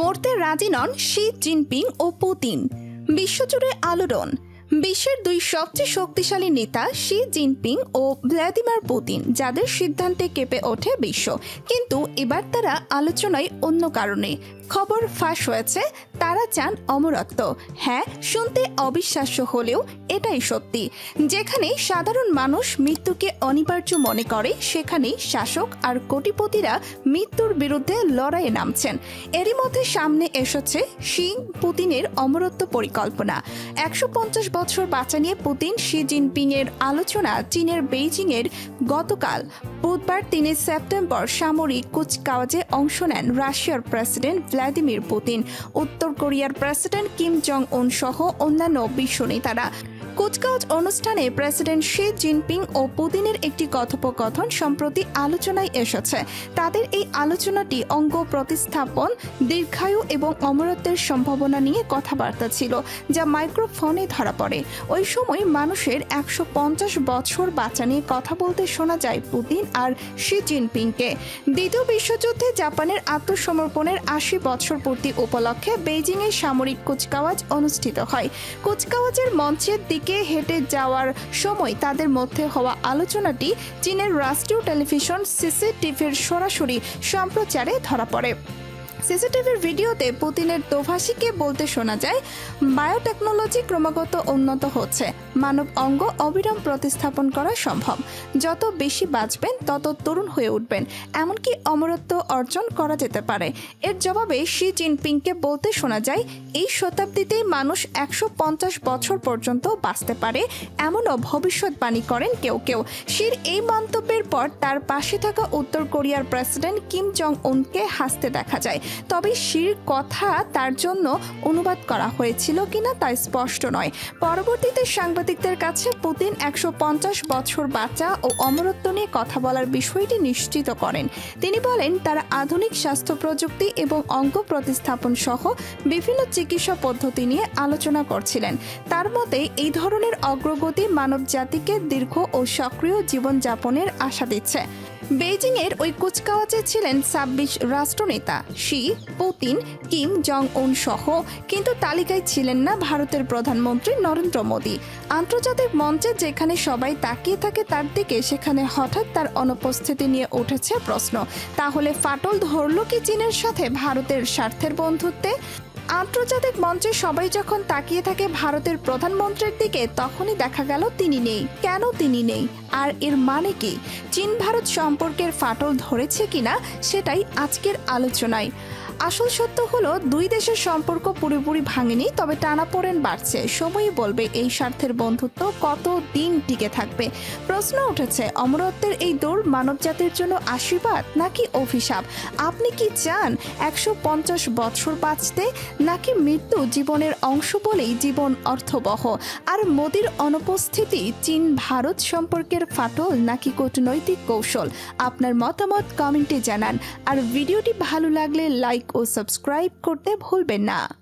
মরতে রাজি নন শি জিনপিং ও পুতিন। বিশ্বজুড়ে আলোড়ন। বিশ্বের দুই সবচেয়ে শক্তিশালী নেতা শি জিনপিং ও ভ্লাদিমির পুতিন, যাদের সিদ্ধান্তে কেঁপে ওঠে বিশ্ব। কিন্তু এবার তারা আলোচনায় অন্য কারণে। খবর ফাঁস হয়েছে, তারা চান অমরত্ব। হ্যাঁ শুনতে অবিশ্বাস্য হলেও এটাই সত্যি। যেখানে সাধারণ মানুষ মৃত্যুকে অনিবার্য মনে করে সেখানেই শাসক আর কোটিপতিরা মৃত্যুর বিরুদ্ধে লড়াইয়ে নামছেন। এরই মধ্যে সামনে এসেছে শি পুতিনের অমরত্ব পরিকল্পনা। একশো পঞ্চাশ বছর বাঁচা নিয়ে পুতিন, শি জিনপিং এর আলোচনা চীনের বেইজিংয়ের গতকাল। বুধবার তিনি সেপ্টেম্বর সামরিক কুচকাওয়াজে অংশ নেন রাশিয়ার প্রেসিডেন্ট ভ্লাদিমির পুতিন। উত্তর কোরিয়ার প্রেসিডেন্ট কিম জং উন সহ অন্যান্য বিশ্ব নেতারা কুচকাওয়াজ অনুষ্ঠানে প্রেসিডেন্ট শি জিনপিং ও পুতিনের একটি কথোপকথন সম্প্রতি আলোচনায় এসেছে। তাদের এই আলোচনাটি অঙ্গ প্রতিস্থাপন, দীর্ঘায়ু এবং অমরত্বের সম্ভাবনা নিয়ে কথাবার্তা ছিল, যা মাইক্রোফোনে ধরা পড়ে। ওই সময় মানুষের একশো পঞ্চাশ বছর বাঁচা নিয়ে কথা বলতে শোনা যায় পুতিন আর শি জিনপিংকে। দ্বিতীয় বিশ্বযুদ্ধে জাপানের আত্মসমর্পণের আশি বছর পূর্তি উপলক্ষে বেইজিংয়ে সামরিক কুচকাওয়াজ অনুষ্ঠিত হয়। কুচকাওয়াজের মঞ্চের দিকে হেঁটে যাওয়ার সময় তাদের মধ্যে হওয়া আলোচনাটি চীনের রাষ্ট্রীয় টেলিভিশন সিসিটিভির সরাসরি সম্প্রচারে ধরা পড়ে। সিসিটিভির ভিডিওতে পুতিনের দোভাষীকে বলতে শোনা যায়, বায়োটেকনোলজি ক্রমাগত উন্নত হচ্ছে। মানব অঙ্গ অবিরাম প্রতিস্থাপন করা সম্ভব। যত বেশি বাঁচবেন, তত তরুণ হয়ে উঠবেন। এমনকি অমরত্ব অর্জন করা যেতে পারে। এর জবাবে শি জিনপিংকে বলতে শোনা যায়, এই শতাব্দীতেই মানুষ একশো পঞ্চাশ বছর পর্যন্ত বাঁচতে পারে, এমনও ভবিষ্যৎবাণী করেন কেউ কেউ। শির এই মন্তব্যের পর তার পাশে থাকা উত্তর কোরিয়ার প্রেসিডেন্ট কিম জং উনকে হাসতে দেখা যায়। তবে শির কথা তার জন্য অনুবাদ করা হয়েছিল কিনা তা স্পষ্ট নয়। পরবর্তীতে সাংবাদিকদের কাছে পুতিন একশো পঞ্চাশ বছর বাচ্চা ও অমরত্ব নিয়ে কথা বলার বিষয়টি নিশ্চিত করেন। তিনি বলেন, তারা আধুনিক স্বাস্থ্য প্রযুক্তি এবং অঙ্গ প্রতিস্থাপন সহ বিভিন্ন চিকিৎসা পদ্ধতি নিয়ে আলোচনা করছিলেন। তার মতে, এই ধরনের অগ্রগতি মানব জাতিকে দীর্ঘ ও সক্রিয় জীবনযাপনের আশা দিচ্ছে। বেইজিং এর ওই কুচকাওয়াজে ছিলেন ছাব্বিশ রাষ্ট্রনেতা। Xi, Putin, Kim Jong Un সহ, কিন্তু তালিকায় ছিলেন না ভারতের প্রধানমন্ত্রী নরেন্দ্র মোদী। আন্তর্জাতিক মঞ্চে যেখানে সবাই তাকিয়ে থাকে তার দিকে, সেখানে হঠাৎ তার অনুপস্থিতি নিয়ে উঠেছে প্রশ্ন। তাহলে ফাটল ধরল কি চীনের সাথে ভারতের স্বার্থের বন্ধুত্বে? আন্তর্জাতিক মঞ্চে সবাই যখন তাকিয়ে থাকে ভারতের প্রধানমন্ত্রীর দিকে, তখনই দেখা গেল তিনি নেই। কেন তিনি নেই? আর এর মানে কি? চীন ভারত সম্পর্কের ফাটল ধরেছে কিনা, সেটাই আজকের আলোচনায়। আসল সত্য হলো, দুই দেশের সম্পর্ক পুরোপুরি ভাঙেনি, তবে টানাপোড়েন বাড়ছে। সময়ই বলবে এই স্বার্থের বন্ধুত্ব কত দিন টিকে থাকবে। প্রশ্ন উঠেছে, অমরত্বের এই দৌড় মানবজাতির জন্য আশীর্বাদ নাকি অভিশাপ? আপনি কি চান একশো পঞ্চাশ বছর বাঁচতে? নাকি মৃত্যু জীবনের অংশ বলেই জীবন অর্থবহ? আর মোদীর অনুপস্থিতি, চীন ভারত সম্পর্কের ফাটল নাকি কূটনৈতিক কৌশল? আপনার মতামত কমেন্টে জানান। আর ভিডিওটি ভালো লাগলে লাইক ও সাবস্ক্রাইব করতে ভুলবেন না।